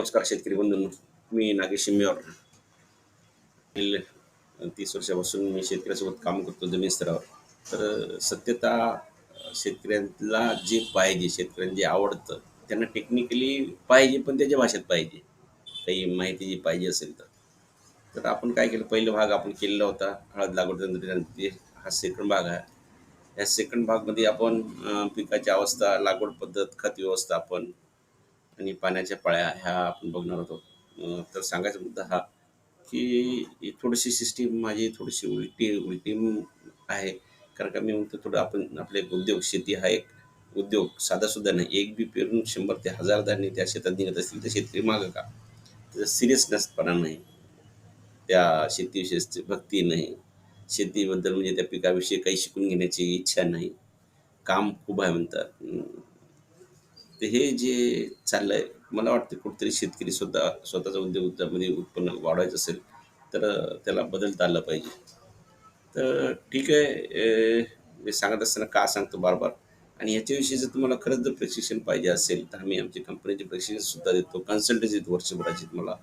नमस्कार शेतकरी बंधूंनो मी नागेश शिमेवर तीस वर्षापासून मी शेतकऱ्यासोबत काम करतो जमीन स्तरावर. तर सत्यता शेतकऱ्यांना जे पाहिजे शेतकऱ्यांना जे आवडतं त्यांना टेक्निकली पाहिजे पण त्याच्या भाषेत पाहिजे. काही माहिती जी पाहिजे असेल तर. तर आपण काय केलं पहिला भाग आपण केलेला होता हळद लागवड तंत्रज्ञान. हा सेकंड भाग आहे. या सेकंड भागमध्ये आपण पिकाची अवस्था लागवड पद्धत खत व्यवस्थापन आणि पाण्याच्या पाळ्या ह्या आपण बघणार होतो तर सांगायचा मुद्दा हा की थोडीशी सिस्टीम माझी थोडीशी उलटी उलटी आहे. कारण का मी म्हणतो थोडं आपण आपले एक उद्योग शेती हा एक उद्योग साधा सुद्धा नाही. एक बी पेरून शंभर ते हजार धान्य त्या शेतात निघत असतील तर शेतकरी मागं का? त्याचा सिरियसनेसपणा नाही. त्या शेतीविषयी भक्ती नाही. शेतीबद्दल म्हणजे त्या पिकाविषयी काही शिकून घेण्याची इच्छा नाही. काम खूप आहे म्हणतात. तर हे जे चाललंय मला वाटतं कुठेतरी शेतकरी स्वतः स्वतःचा उद्योगामध्ये उत्पन्न वाढवायचं असेल तर त्याला बदलता आलं पाहिजे. तर ठीक आहे मी सांगत असताना का सांगतो बार बार आणि याच्याविषयी जर तुम्हाला खरंच जर प्रशिक्षण पाहिजे असेल तर आम्ही आमच्या कंपनीचे प्रशिक्षण सुद्धा देतो. कन्सल्टन्सी देतो वर्षभराची तुम्हाला.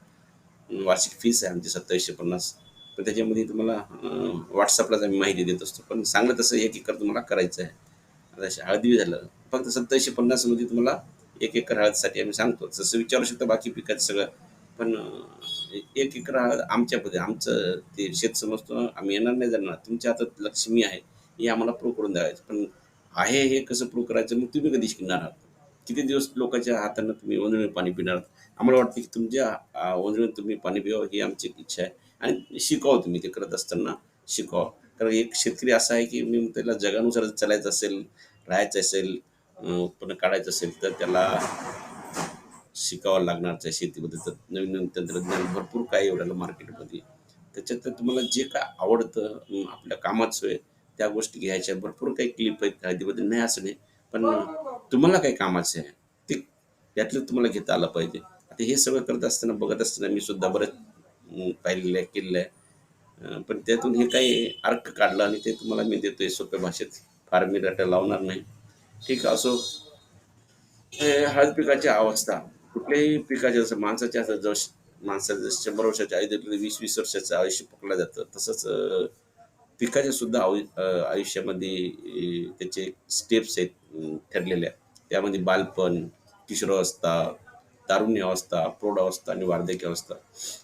वार्षिक फीस आहे आमची सत्तावीसशे पन्नास. पण त्याच्यामध्ये तुम्हाला व्हॉट्सअपलाच आम्ही माहिती देत असतो. पण सांगलं तसं एक एकर तुम्हाला करायचं आहे. आता हळदी झालं. फक्त सत्तावीसशे पन्नासमध्ये तुम्हाला एक एकर हळदसाठी आम्ही सांगतो. जसं विचारू शकता बाकी पिकाचं सगळं. पण एक एकर हळद आमच्यामध्ये आमचं ते शेत समजतो आम्ही येणार नाही जाणार. तुमच्या हातात लक्ष्मी आहे हे आम्हाला प्रूव्ह करून द्यायचं. पण आहे हे कसं प्रूव्ह करायचं मग तुम्ही कधी शिकणार आहात? किती दिवस लोकांच्या हातानं तुम्ही ओंजळीने पाणी पिणार? आहात आम्हाला वाटतं की तुमच्या अं, ओंजळीने तुम्ही पाणी पिवावं ही आमची इच्छा आहे. आणि शिकावं तुम्ही ते करत असताना शिकावं कारण एक शेतकरी असा आहे की मी त्याला जगानुसार चालायचं असेल राहायचं असेल उत्पन्न काढायचं असेल तर त्याला शिकावं लागणारच आहे शेतीमध्ये. तर नवीन नवीन तंत्रज्ञान भरपूर काही एवढ्याला मार्केटमध्ये त्याच्यात तर तुम्हाला जे काय आवडतं आपल्या कामाचं आहे त्या गोष्टी घ्यायच्या. भरपूर काही क्लिप आहेत हळदीमध्ये. नाही असं नाही पण तुम्हाला काही कामाचं आहे ते त्यातलं तुम्हाला घेता आलं पाहिजे. आता हे सगळं करत असताना बघत असताना मी सुद्धा बरंच पाहिलेलं आहे केलेलं आहे. पण त्यातून हे काही अर्क काढलं आणि ते तुम्हाला मी देतोय. सोप्या भाषेत फार मी रटा लावणार नाही. ठीक आहे असो. हे हळद पिकाची अवस्था. कुठल्याही पिकाच्या जसं माणसाच्या असं जवळ माणसाचं शंभर वर्षाच्या आयुष्यात वीस वीस वर्षाचं आयुष्य पकडलं जातं तसंच पिकाच्या सुद्धा आयु आयुष्यामध्ये त्याचे स्टेप्स आहेत ठरलेल्या. त्यामध्ये बालपण किशोरावस्था तारुण्य अवस्था प्रौढ अवस्था आणि वार्धक्य अवस्था.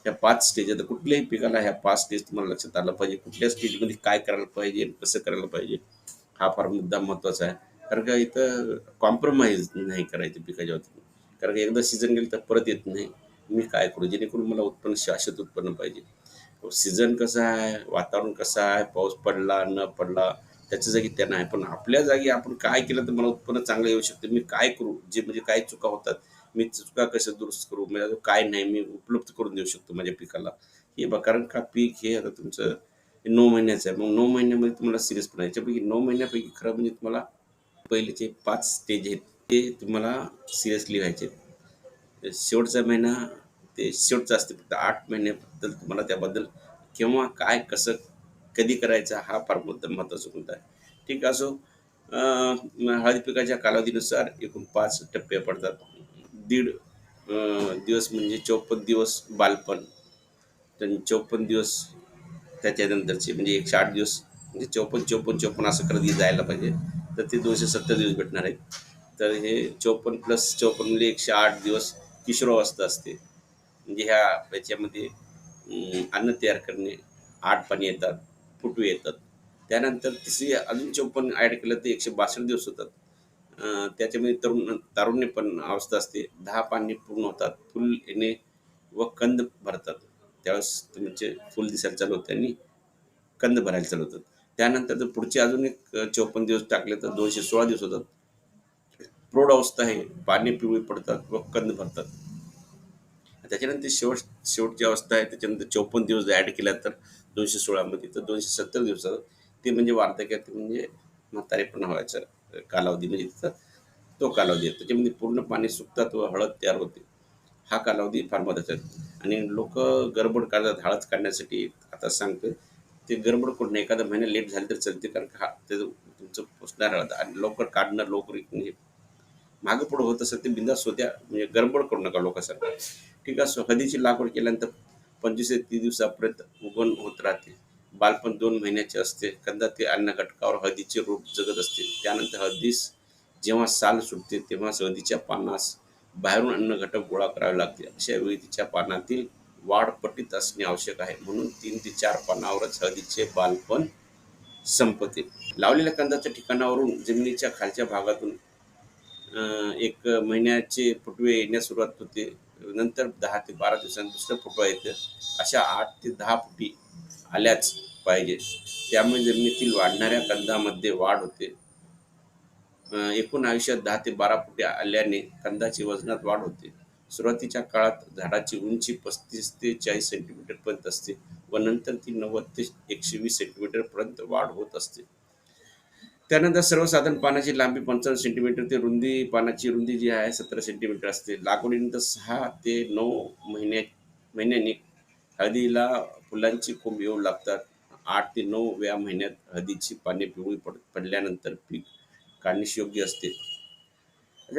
ह्या पाच स्टेज आता कुठल्याही पिकाला ह्या पाच स्टेज तुम्हाला लक्षात आलं पाहिजे. कुठल्या स्टेजमध्ये काय करायला पाहिजे कसं करायला पाहिजे हा फार मुद्दा महत्त्वाचा आहे. कारण का इथं कॉम्प्रोमाइज नाही करायचं पिकाच्या बाबतीत कारण का एकदा सीझन गेलं तर परत येत नाही. मी काय करू? जेणेकरून मला उत्पन्न शाश्वत उत्पन्न पाहिजे. सीझन कसं आहे? वातावरण कसं आहे? पाऊस पडला न पडला त्याच्या जागी त्या नाही. पण आपल्या जागी आपण काय केलं तर मला उत्पन्न चांगलं येऊ शकतं. मी काय करू? जे म्हणजे काय चुका होतात? मी चुका कशा दुरुस्त करू? म्हणजे अजून काय नाही? मी उपलब्ध करून देऊ शकतो माझ्या पिकाला. हे बा कारण का पीक हे आता तुमचं नऊ महिन्याचं आहे. मग नऊ महिन्यामध्ये तुम्हाला सिरियस पण याच्यापैकी नऊ महिन्यापैकी खरं म्हणजे तुम्हाला पहिलेचे पाच स्टेज आहेत. ते तुम्हाला सिरियसली व्हायचे. आहेत. शेवटचा महिना ते शेवटचा असते फक्त आठ महिन्याबद्दल तुम्हाला त्याबद्दल केव्हा काय कसं कधी करायचा हा फार मुद्दा महत्त्वाचा मुद्दा आहे. ठीक असो हळद हळदी पिकाच्या कालावधीनुसार एकूण पाच टप्पे पडतात. दीड दिवस म्हणजे चौपन्न दिवस बालपण. तर चौपन्न दिवस त्याच्यानंतरचे म्हणजे एकशे आठ दिवस. म्हणजे चौपन्न चौपन्न चौपन्न असं कधी जायला पाहिजे. तर ते दोनशे सत्तर दिवस भेटणार आहेत. तर हे चौपन्न प्लस चौपन्न म्हणजे एकशे आठ दिवस किशोरावस्था असते. म्हणजे ह्या याच्यामध्ये अन्न तयार करणे आठ पाणी येतात फुटवे येतात. त्यानंतर तिसरी अजून चौपन्न ॲड केलं तर एकशे बासष्ट दिवस होतात. त्याच्यामध्ये तरुण तारुण्य पण अवस्था असते. दहा पाणी पूर्ण होतात. फुल येणे व कंद भरतात. त्यावेळेस तुमचे फुल दिसायला चालू होते आणि कंद भरायला चालू होतात. त्यानंतर जर पुढचे अजून एक चौपन्न दिवस टाकले तर दोनशे सोळा दिवस होतात. प्रौढ अवस्था आहे पाणी पिवळी पडतात व कंद भरतात. त्याच्यानंतर शेवट शेवटची अवस्था आहे त्याच्यानंतर चौपन्न दिवस ॲड केल्या तर दोनशे सोळामध्ये तर दोनशे सत्तर दिवसात ते म्हणजे वार्धक्यात म्हणजे म्हातारेपणा व्हायचा कालावधी म्हणजे तिथं तो कालावधी आहे त्याच्यामध्ये पूर्ण पाणी सुकतात व हळद तयार होते. हा कालावधी फार महत्त्वाचा आहे. आणि लोक गडबड काढतात हळद काढण्यासाठी. आता सांगतो ते गडबड करून एखादा महिना लेट झाली तर चालते कारण का हा ते तुमचं पोचणार राहतं आणि लवकर काढणं लवकर म्हणजे मागं पुढं होत असेल ते बिंदास होत्या म्हणजे गडबड करू नका लोकांसारखं. ठीक आहे सो हळदीची लागवड केल्यानंतर पंचवीस ते तीस दिवसापर्यंत उगवण होत राहते. बालपण दोन महिन्याचे असते. कंदा ते अन्न घटकावर हळदीचे रूप जगत असते. त्यानंतर हळदीस जेव्हा साल सुटते तेव्हा हळदीच्या पानास बाहेरून अन्न घटक गोळा करावे लागते. अशा वेळी तिच्या पानातील वाढ पटीत असणे आवश्यक आहे. म्हणून तीन ते चार पानावरच हळदीचे बालपण संपते. लावलेल्या कंदाच्या ठिकाणावरून जमिनीच्या खालच्या भागातून एक महिन्याचे फुटवे येण्यास सुरुवात होते. नंतर दहा ते बारा दिवसांनी दुसरं फुटवा येतं. अशा आठ ते दहा फुटी आल्याच पाहिजे. त्यामुळे जमिनीतील वाढणाऱ्या कंदामध्ये वाढ होते. एकूण आयुष्यात दहा ते बारा फुटे आल्याने कंदाची वजनात वाढ होते. सुरुवातीच्या काळात झाडाची उंची पस्तीस ते चाळीस सेंटीमीटर पर्यंत असते व नंतर ती नव्वद ते एकशे वीस सेंटीमीटर पर्यंत वाढ होत असते. त्यानंतर सर्वसाधारण पानाची लांबी पंचावन्न सेंटीमीटर ते रुंदी पानाची रुंदी जी आहे सतरा सेंटीमीटर असते. लागवडीनंतर सहा ते नऊ महिन्या महिन्यांनी हळदीला फुलांची कोंब येऊ लागतात. आठ ते नऊ व्या महिन्यात हळदीची पाने पिवळी पड पडल्यानंतर पीक काढण्यास योग्य असते.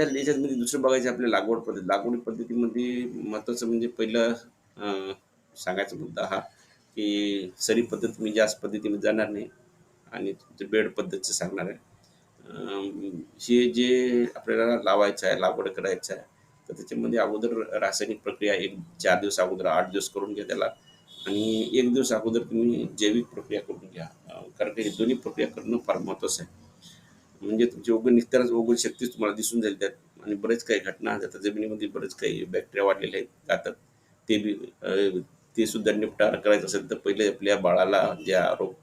आता याच्यामध्ये दुसरं बघायचं आपल्या लागवड पद्धती. लागवड पद्धतीमध्ये महत्त्वाचं म्हणजे पहिलं सांगायचा मुद्दा हा की सरी पद्धत मी जास्त पद्धतीने जाणार नाही आणि तुमचं बेड पद्धतीचं सांगणार आहे. हे जे आपल्याला लावायचं आहे लागवड करायचं आहे तर त्याच्यामध्ये अगोदर रासायनिक प्रक्रिया एक चार दिवस अगोदर आठ दिवस करून घ्या त्याला. आणि एक दिवस अगोदर तुम्ही जैविक प्रक्रिया करून घ्या. कारण की हे दोन्ही प्रक्रिया करणं फार महत्त्वाचं आहे. म्हणजे तुमची ओगण निघतानाच ओगण शक्तीच तुम्हाला दिसून जाईल त्यात. आणि बरेच काही घटना जातात जमिनीमध्ये बरेच काही बॅक्टेरिया वाढलेले आहेत जातात. ते बी ते सुद्धा निपटारा करायचं असेल तर पहिले आपल्या बाळाला ज्या रोप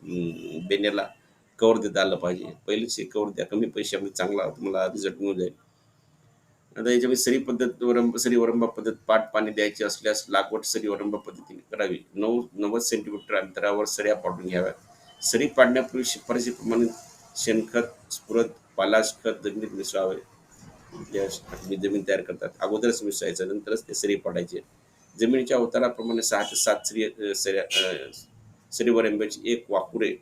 बेण्याला कवर देत आलं पाहिजे. पहिलेच हे कवर द्या. कमी पैशामध्ये चांगला तुम्हाला रिझल्ट मिळून जाईल. आता याच्यामध्ये सरी पद्धत वरंब सरी वरंबा पद्धत पाट पाणी द्यायची असल्यास लागवड सरी वरंबा पद्धतीने करावी. नऊ नव्वद सेंटीमीटर अंतरावर सऱ्या पाडून घ्याव्या सरी पाडण्यापूर्वी शिफारशीप्रमाणे शेणखत स्फुरत पालाश खत जमिनीत मिसळावे. जमीन तयार करतात. अगोदरच मिसळायचं नंतरच ते सरी पाडायचे. जमिनीच्या अवताराप्रमाणे सहा ते सात सरी सऱ्या सरीवर सरी एक वाकुरे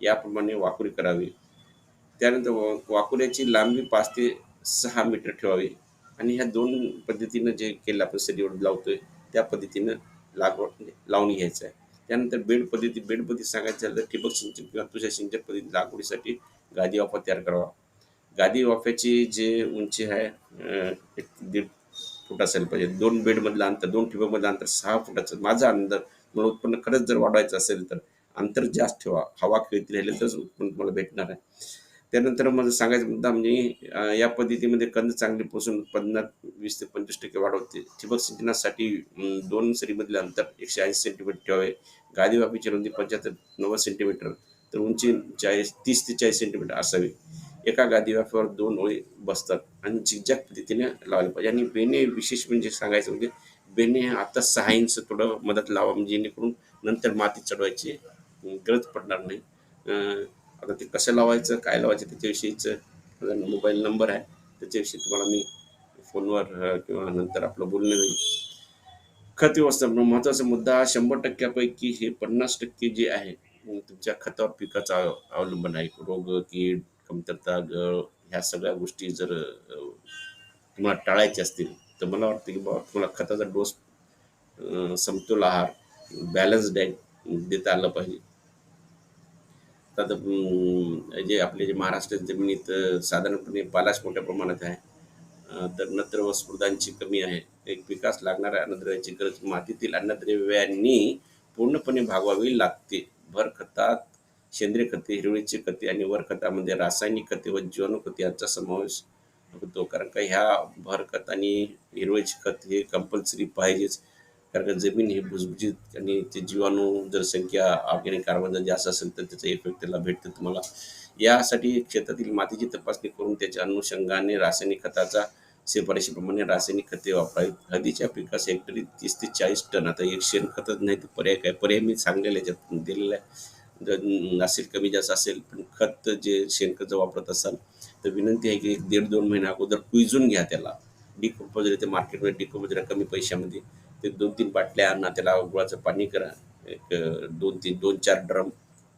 याप्रमाणे वाकुरी करावी. त्यानंतर वा- वाकुऱ्याची लांबी पाच ते सहा मीटर ठेवावी. आणि ह्या दोन पद्धतीनं जे केलं आपण सरीवर लावतोय त्या पद्धतीनं लागवड लावून घ्यायचं आहे. त्यानंतर बेड पद्धती बेड पद्धती सांगायचं झालं तर ठिबक सिंचन किंवा तुषार सिंचन पद्धती लागवडीसाठी गादी वाफा तयार करावा. गादी वाफ्याची जे उंची आहे एक दीड फूट असायला पाहिजे. दोन बेडमधलं अंतर दोन ठिबकमधलं अंतर सहा फुटाचं. माझा अंतर मला उत्पन्न खरंच जर वाढवायचं असेल तर अंतर जास्त ठेवा. हवा खेळती राहिली तरच उत्पन्न तुम्हाला भेटणार आहे. त्यानंतर माझं सांगायचा मुद्दा म्हणजे या पद्धतीमध्ये कंद चांगली पोसून उत्पादनात वीस ते पंचवीस टक्के वाढ होते. ठिबक सिंचनासाठी दोन सरीमधले अंतर एकशे ऐंशी सेंटीमीटर ठेवावे. गादी रुंदी पंच्याहत्तर नव्वद सेंटीमीटर तर उंची चाळीस तीस ते चाळीस सेंटीमीटर असावी. एका गादी वाफेवर दोन ओळी बसतात आणि झिकझॅक पद्धतीने लावले पाहिजे. आणि बेने विशेष म्हणजे सांगायचं म्हणजे बेने आता सहा इंच थोडं मदत लावा म्हणजे जेणेकरून नंतर माती चढवायची गरज पडणार नाही. आता ते कसं लावायचं काय लावायचं त्याच्याविषयीचं? माझा मोबाईल नंबर आहे. त्याच्याविषयी तुम्हाला मी फोनवर किंवा नंतर आपलं बोलणं होईल. खत व्यवस्थापन महत्त्वाचा मुद्दा. शंभर टक्क्यापैकी हे पन्नास टक्के जे आहे तुमच्या खतावर पिकाचा अवलंबून अवलंबन आहे. रोग कीड कमतरता गळ ह्या सगळ्या गोष्टी जर तुम्हाला टाळायच्या असतील तर मला वाटतं की बाबा तुम्हाला खताचा डोस समतोल आहार बॅलन्स डाएट देता आलं पाहिजे. आता जे आपले जे महाराष्ट्र जमिनीत साधारणपणे पालाश मोठ्या प्रमाणात आहे. तर नत्र व स्फुरदांची कमी आहे. एक विकास लागणाऱ्या अन्नद्रव्याची गरज मातीतील अन्नद्रव्यांनी पूर्णपणे भागवावी लागते. भर खतात सेंद्रिय खते हिरवळीची खते आणि वर खतामध्ये रासायनिक खते व जीवाणू खते यांचा समावेश होतो. कारण का ह्या भर खत आणि हिरवळीचे खत हे कंपल्सरी पाहिजेच. कारण का जमीन ही भुसभुजीत आणि ते जीवाणू जर संख्या ऑर्गॅनिक कार्बन जर जास्त असेल तर त्याचा इफेक्ट त्याला भेटतो तुम्हाला. यासाठी शेतातील मातीची तपासणी करून त्याच्या अनुषंगाने रासायनिक खताचा शिफारशीप्रमाणे रासायनिक खते वापरावीत. हळदीच्या पिकास हेक्टरी तीस ते चाळीस टन आता एक शेणखतच नाही तर पर्याय काय? पर्याय मी सांगलेला याच्यात दिलेला आहे. जर असेल कमी जास्त असेल पण खत जे शेणखत जर वापरत असाल तर विनंती आहे की एक दीड दोन महिन्या अगोदर कुजून घ्या त्याला. डिकम्पोजर ते मार्केटमध्ये डिकम्पोजर कमी पैशामध्ये. ते दोन तीन बाटल्या आणा त्याला गुळाचं पाणी करा. एक दोन तीन दोन चार ड्रम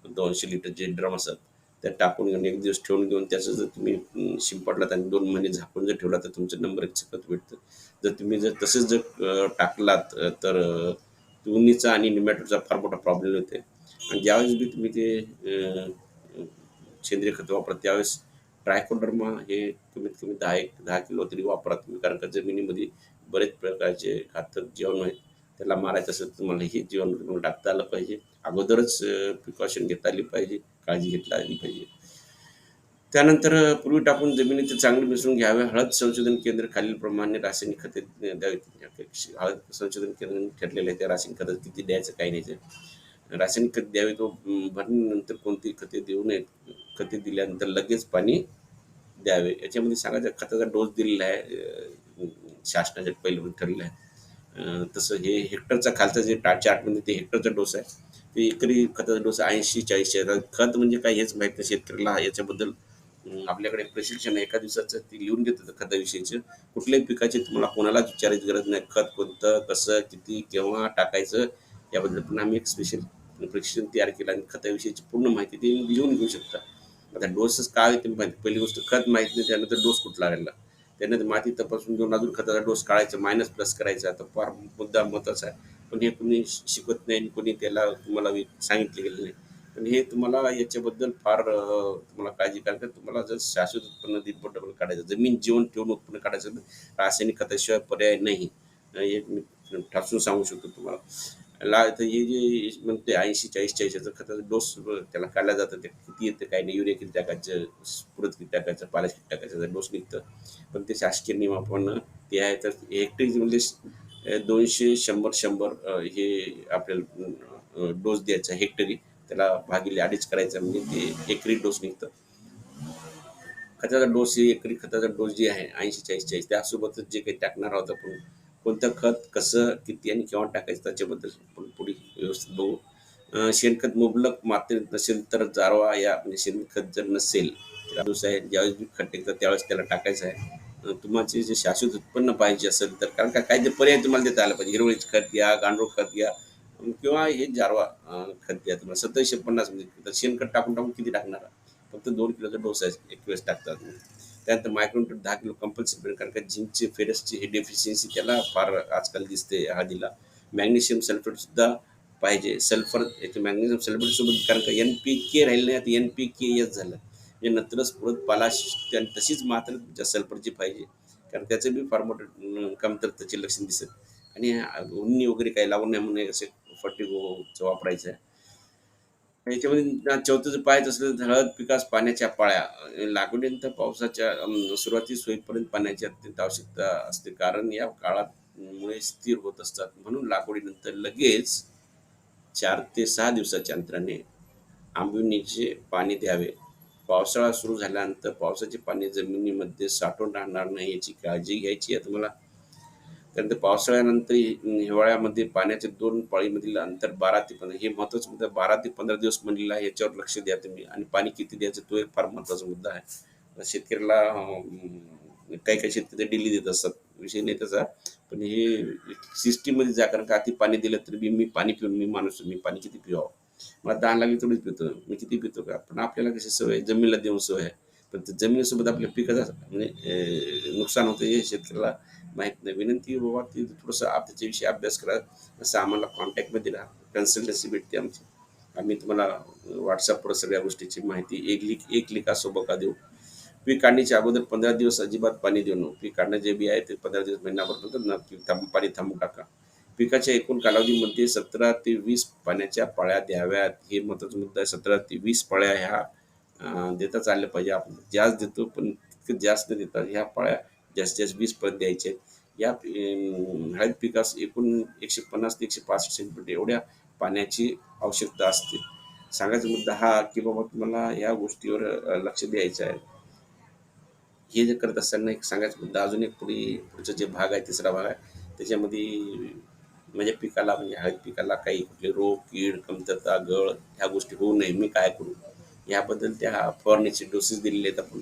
दोनशे लिटरचे ड्रम असतात त्या टाकून घेऊन एक दिवस ठेवून घेऊन त्याचं जर तुम्ही शिंपडलात आणि दोन महिने झाकून जर ठेवला तर तुमचं नंबर एक सकत भेटतं. जर तुम्ही जर तसंच जर टाकलात तर अं, आणि निमॅटोचा फार मोठा प्रॉब्लेम होते आणि ज्यावेळेस बी तुम्ही ते सेंद्रिय खत वापरा त्यावेळेस ट्रायकोडर्मा हे कमीत कमी दहा एक दहा किलो तरी वापरा तुम्ही. कारण का जमिनीमध्ये बरेच प्रकारचे घातक जीवाणू आहेत. त्याला मारायचं असेल तर तुम्हाला हे जीवाणू तुम्हाला टाकता आलं पाहिजे. अगोदरच प्रिकॉशन घेता आली पाहिजे काळजी घेतली आली पाहिजे. त्यानंतर पूर्वी टाकून जमिनीत चांगले मिसळून घ्यावे. हळद संशोधन केंद्र खालीलप्रमाणे रासायनिक खते द्यावी. हळद संशोधन केंद्र ठरलेलं आहे. त्या रासायनिक खतात किती द्यायचं काही नाही रासायनिक खत द्यावे तो भरणीनंतर कोणती खते देऊ नयेत. खते दिल्यानंतर लगेच पाणी द्यावे. याच्यामध्ये सांगायचं खताचा डोस दिलेला आहे. शासनाचे शासनाच्या पहिलं ठरलेलं आहे. तसं हे हेक्टरचा खालचा जे टा चार्टमध्ये ते हेक्टरचा डोस आहे. ते एकरी खताचा डोस ऐंशी चाळीसशे. खत म्हणजे काय हेच माहीत नाही शेतकऱ्याला. याच्याबद्दल आपल्याकडे प्रशिक्षण आहे. एका दिवसाचं ते लिहून घेतात खताविषयीचं. कुठल्याही पिकाची तुम्हाला कोणालाच विचारायची गरज नाही. खत कोणतं कसं किती केव्हा टाकायचं याबद्दल पण आम्ही एक स्पेशल प्रशिक्षण तयार केलं आणि खताविषयीची पूर्ण माहिती ते लिहून घेऊ शकता. आता डोसच काय ते माहिती पहिली गोष्ट खत माहीत नाही त्यानंतर डोस कुठला लागला त्यानंतर माती तपासून घेऊन अजून खताचा डोस काढायचा मायनस प्लस करायचा. तर फार मुद्दा महत्त्वाचा आहे. पण हे कोणी शिकवत नाही आणि कोणी त्याला तुम्हाला सांगितले गेले नाही. पण हे तुम्हाला याच्याबद्दल फार तुम्हाला काळजी कारण तुम्हाला जर शाश्वत उत्पन्न दिनपट डबल काढायचं जमीन जीवन ठेवून उत्पन्न काढायचं रासायनिक खताशिवाय पर्याय नाही. हे मी ठासून सांगू शकतो तुम्हाला. ला तर हे जे म्हणते ऐंशी चाळीस चाळीसचं खताचा डोस त्याला काढला जातं ते किती येतं काय नाही. युरिया किती टाकायचं पुरत किती टाकायचं पालाश किती टाकायचं डोस निघतं. पण ते शासकीय नियमाप्रमाणे ते आहे तर हेक्टरी म्हणजे दोनशे शंभर शंभर हे आपल्याला डोस द्यायचा हेक्टरी त्याला भागिले अडीच करायचा म्हणजे ते एकरी डोस निघतं. खताचा डोस हे एकरी खताचा डोस जे आहे ऐंशी चाळीस चाळीस त्यासोबतच जे काही टाकणार आहोत आपण कोणतं खत कसं किती आणि केव्हा टाकायचं त्याच्याबद्दल आपण पुढे व्यवस्थित बघू. शेणखत मुबलक मात्रेत नसेल तर जारवा या म्हणजे शेणखत जर नसेल तर डोस आहे ज्यावेळेस बी खत टेकतं त्यावेळेस त्याला टाकायचं आहे. तुम्हाचे तुम्हाला जे शाश्वत उत्पन्न पाहिजे असेल तर कारण का काही पर्याय तुम्हाला देता आला पाहिजे हिरवळीचं खत घ्या गांडूळ खत घ्या किंवा हे जारवा खत घ्या तुम्हाला. सत्तावीसशे पन्नास म्हणजे तर शेणखत टाकून टाकून किती टाकणार? फक्त दोन किलोचा डोस आहे एक वेळेस टाकतात त्यानंतर मायक्रोन्यूट्रन दहा किलो कंपल्सरी कारण का झिंकची फेरसची हे डेफिशियन्सी त्याला फार आजकाल दिसते हळदीला मॅग्नेशियम सल्फेटसुद्धा पाहिजे. सल्फर याचे मॅग्नेशियम सल्फेटसोबत कारण का एन पी के राहिलं नाही आता एन पी के एस झालं. म्हणजे नंतरच परत पालाशी आणि तशीच मात्र सल्फरची पाहिजे. कारण त्याचं बी फार मोठं कमतरतेचे लक्षण दिसत. आणि उन्नी वगैरे काही लावून नाही म्हणून असे फटिगोचं वापरायचं आहे. याच्यामध्ये चौथीचं चौथं जर पाहायचं तर हळद पिकास पाण्याच्या पाळ्या लागवडीनंतर पावसाच्या सुरुवाती सुरुवातीस होईपर्यंत पाण्याची अत्यंत आवश्यकता असते. कारण या काळात मुळे स्थिर होत असतात. म्हणून लागवडीनंतर लगेच चार ते सहा दिवसाच्या अंतराने आंबिवणीचे पाणी द्यावे. पावसाळा सुरू झाल्यानंतर पावसाचे पाणी जमिनीमध्ये साठून राहणार नाही याची काळजी घ्यायची. आहे तुम्हाला त्यानंतर पावसाळ्यानंतर हिवाळ्यामध्ये पाण्याचे दोन पाळीमधील अंतर बारा ते पंधरा हे महत्त्वाचा मुद्दा बारा ते पंधरा दिवस म्हणलेला आहे याच्यावर लक्ष द्या तुम्ही. आणि पाणी किती द्यायचं तो एक फार महत्त्वाचा मुद्दा आहे. शेतकऱ्याला काही काही शेतकरी डेली देत असतात. विषय नाही त्याचा. पण हे सिस्टीममध्ये जा कारण का अति पाणी दिलं तर मी मी पाणी पिऊन मी माणूस मी पाणी किती पिवावं? मला दहा लागली तेवढीच पितो. मी किती पितो का? पण आपल्याला कशी सवय जमिनीला देऊन सवय आहे. पण ते जमिनीसोबत आपल्या पिकाचं म्हणजे नुकसान होतं हे शेतकऱ्याला माहीत नाही. विनंती बाबा ती थोडंसं आप त्याच्याविषयी अभ्यास करा. असं आम्हाला कॉन्टॅक्टमध्ये राहा कन्सल्टन्सी भेटते आमची. आम्ही तुम्हाला व्हॉट्सअपवर सगळ्या गोष्टीची माहिती एक लिक एक लिकासोबत का देऊ. पीक काढणीच्या अगोदर पंधरा दिवस अजिबात पाणी देऊ नको. पीक काढणं जे बी आहे ते पंधरा दिवस महिनाभर ना थांब पाणी थांबू टाका पिकाच्या एकूण कालावधीमध्ये सतरा ते वीस पाण्याच्या पाळ्या द्याव्यात. हे महत्त्वाचा मुद्दा आहे. सतरा ते वीस पाळ्या ह्या देता देताच आल्या पाहिजे. आपण जास्त देतो पण तितकं जास्त न देतात. ह्या पाळ्या जास्तीत जास्त वीस पर्यंत द्यायच्या या हळद पिकास एकूण एकशे पन्नास ते एकशे पासष्ट सेंटीमीटर एवढ्या पाण्याची आवश्यकता असते. सांगायचा मुद्दा हा की बाबा तुम्हाला या गोष्टीवर लक्ष द्यायचं आहे. हे जे करत असताना एक सांगायचा मुद्दा अजून एक पुढे पुढचा जे भाग आहे तिसरा भाग आहे त्याच्यामध्ये म्हणजे पिकाला म्हणजे हळद पिकाला काही कुठले रोग कीड कमतरता गळ ह्या गोष्टी होऊ नये. मी काय करू? याबद्दल त्या फवारणीचे डोसेस दिलेले आहेत आपण.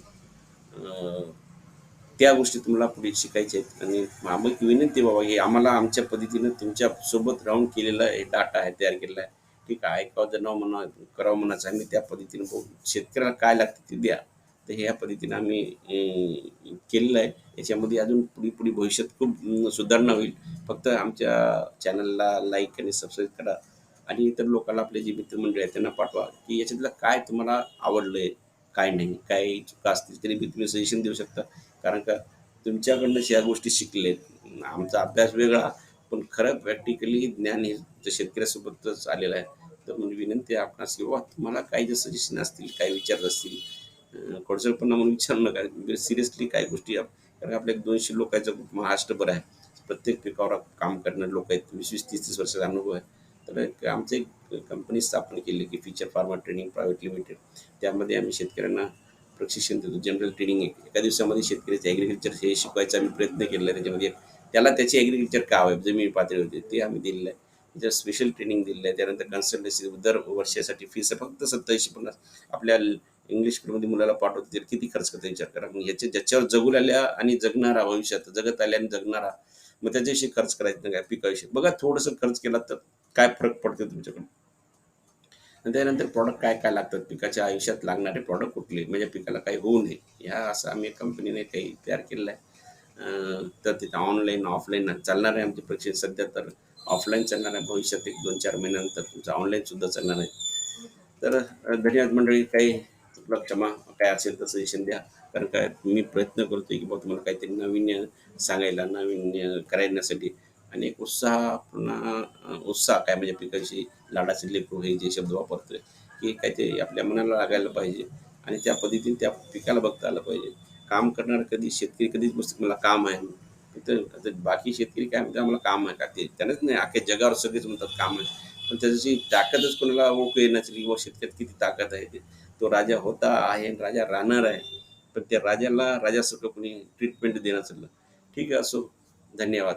त्या गोष्टी तुम्हाला पुढे शिकायच्या आहेत. आणि आम्ही विनंती बाबा हे आम्हाला आमच्या पद्धतीनं तुमच्यासोबत राहून केलेला हे डाटा आहे तयार केलेला आहे. ठीक आहे ऐकावं जर न म्हणा करावं म्हणायचं आम्ही त्या पद्धतीनं बघू शेतकऱ्याला काय लागते ते द्या. तर ह्या पद्धतीनं आम्ही केलेलं आहे. याच्यामध्ये अजून पुढे पुढे भविष्यात खूप सुधारणा होईल. फक्त आमच्या चॅनलला लाईक आणि सबस्क्राईब करा. आणि इतर लोकांना आपले जे मित्रमंडळी आहेत त्यांना पाठवा की याच्यातलं काय तुम्हाला आवडलं आहे काय नाही काय चुका असतील तरी तुम्ही सजेशन देऊ शकता. कारण का तुमच्याकडनं या गोष्टी शिकलेत आमचा अभ्यास वेगळा पण खरं प्रॅक्टिकली ज्ञान हे शेतकऱ्यासोबतच आलेलं आहे तर म्हणून विनंती आहे आपणास की बाबा तुम्हाला काही जे सजेशन असतील काही विचार असतील खोडसरपणा म्हणून विचारू नका म्हणजे सिरियसली काय गोष्टी कारण आपल्या एक दोनशे लोकांचं महाराष्ट्रभर आहे. प्रत्येक पिकावर काम करणारे लोक आहेत वीस वीस तीस तीस वर्षाचा अनुभव आहे. तर आमचं एक कंपनी स्थापन केली की feature farmer training private limited त्यामध्ये आम्ही शेतकऱ्यांना प्रशिक्षण देतो जनरल ट्रेनिंग एका. दिवसामध्ये शेतकऱ्याचं ॲग्रिकल्चर हे शिकवायचा आम्ही प्रयत्न केलेला आहे त्याच्यामध्ये. त्याला त्याचे ॲग्रिकल्चर का हवं? जमीन पातळीवरती ते आम्ही दिलेलं आहे. त्याच्यावर स्पेशल ट्रेनिंग दिलेलं आहे. त्यानंतर कन्सल्टन्सी दर वर्षासाठी फीस फक्त सत्तावीसशे पन्नास. आपल्या इंग्लिश स्कूलमध्ये मुलाला पाठवतो तर किती खर्च करता विचार करा. मग ह्याच्या ज्याच्यावर जगू आल्या आणि जगणारा भविष्यात जगत आल्या आणि जगणारा मग त्याच्याविषयी खर्च करायचं नाही काय पिकाविषयी. बघा थोडंसं खर्च केला तर काय फरक पडतो तुमच्याकडून आणि त्यानंतर प्रॉडक्ट काय काय लागतात? पिकाच्या आयुष्यात लागणारे प्रॉडक्ट कुठले? म्हणजे पिकाला काही होऊ नये. ह्या असं आम्ही कंपनीने काही तयार केलेलं आहे. तर तिथं ऑनलाईन ऑफलाईन चालणार आहे आमचे प्रशिक्षण सध्या तर ऑफलाईन चालणार आहे. भविष्यात एक दोन चार महिन्यानंतर तुमचं ऑनलाईनसुद्धा चालणार आहे. तर धन्यवाद मंडळी. काही चुकलं क्षमा काय असेल तर सजेशन द्या. कारण काय मी प्रयत्न करतो की बाबा तुम्हाला काहीतरी नाविन्य सांगायला नाविन्य करायण्यासाठी आणि एक उत्साह पुन्हा उत्साह काय म्हणजे पिकाची लाडाचे लेकरू हे जे शब्द वापरतोय की काय ते आपल्या मनाला लागायला पाहिजे आणि त्या पद्धतीने त्या पिकाला बघता आलं पाहिजे. काम करणार कधी शेतकरी कधीच गोष्ट मला काम आहे तर बाकी शेतकरी काय म्हणतात आम्हाला काम आहे का? ते त्यानंच नाही अख्ख्या जगावर सगळेच म्हणतात काम आहे. पण त्याची ताकदच कोणाला ओळख येण्याची किंवा शेतकऱ्यात किती ताकद आहे ते. तो राजा होता आहे आणि राजा राहणार आहे. पण त्या राजाला राजासारखं कोणी ट्रीटमेंट देणं चाललं ठीक आहे असो. धन्यवाद.